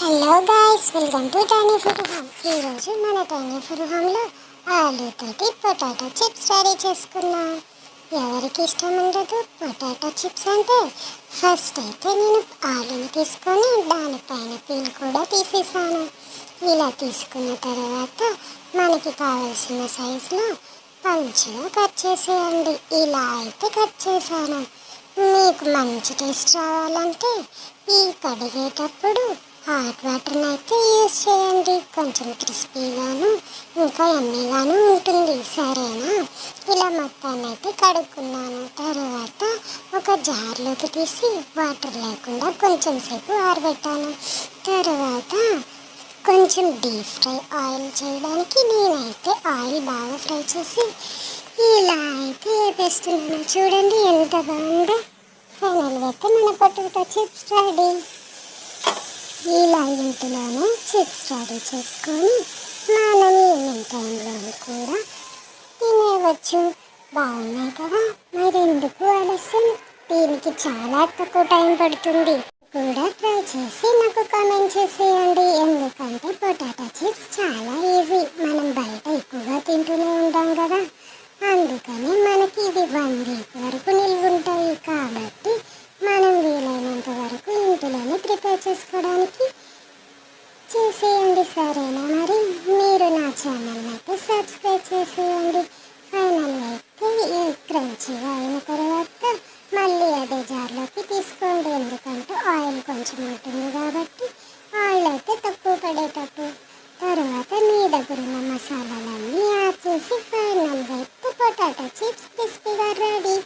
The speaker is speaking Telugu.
Hello guys welcome to Tiny Food Home ఈరోజు మన టైనీ ఫుడ్ హోమ్లో ఆలూతోటి పొటాటో చిప్స్ రెడీ చేసుకున్నాం. ఎవరికి ఇష్టం ఉండదు పొటాటో చిప్స్ అంటే ఫస్ట్ అయితే నేను ఆలూని తీసుకొని దానిపైన పీల్ కూడా తీసేసాను. ఇలా తీసుకున్న తర్వాత మనకి కావాల్సిన సైజులో మంచిగా కట్ చేసేయండి. ఇలా అయితే కట్ చేశాను. మీకు మంచి టేస్ట్ రావాలంటే ఈ కడిగేటప్పుడు హాట్ వాటర్ని అయితే యూజ్ చేయండి. కొంచెం క్రిస్పీగాను ఇంకా ఎమ్మీగాను ఉంటుంది. సరేనా? ఇలా మొత్తాన్ని అయితే కడుక్కున్నాను. తర్వాత ఒక జార్లోకి తీసి వాటర్ లేకుండా కొంచెం సేపు ఆరబెట్టాను. తర్వాత కొంచెం డీప్ ఫ్రై ఆయిల్ చేయడానికి నేనైతే ఆయిల్ బాగా ఫ్రై చేసి ఇలా అయితే వేస్తున్నాను. చూడండి ఎంత బాగుందో. ఫైనల్గా అయితే మన పొటాటో చిప్స్ రెడీ. ఇలా ఇంటిలోనే చిప్స్ రెడీ చేసుకొని మనం ఈవినింగ్ టైంలో కూడా తినేవచ్చు. బాగున్నాయి కదా? మరి ఎందుకు ఆలస్యం? దీనికి చాలా తక్కువ టైం పడుతుంది. కూడా ట్రై చేసి నాకు కామెంట్ చేసేయండి. ఎందుకంటే పొటాటో చిప్స్ చాలా ఈజీ. మనం బయట ఎక్కువగా తింటూనే ఉంటాం కదా. అందుకని మనకి ఇది వన్ వీక్ వరకు నిల్వ ఉంటాయి అప్లై చేసుకోవడానికి చేసేయండి సరేనా మరి? మీరు నా ఛానల్ అయితే సబ్స్క్రైబ్ చేసేయండి. ఫైనల్ అయితే ఈ క్రంచిగా అయిన తర్వాత మళ్ళీ అదే జార్లోకి తీసుకోండి. ఎందుకంటే ఆయిల్ కొంచెం ఉంటుంది కాబట్టి ఆయిల్ అయితే తక్కువ పడేటట్టు. తర్వాత మీ దగ్గర ఉన్న మసాలాలన్నీ యాడ్ చేసి ఫైనల్గా అయితే పొటాటో చిప్స్ క్రిస్పీగా రెడీ.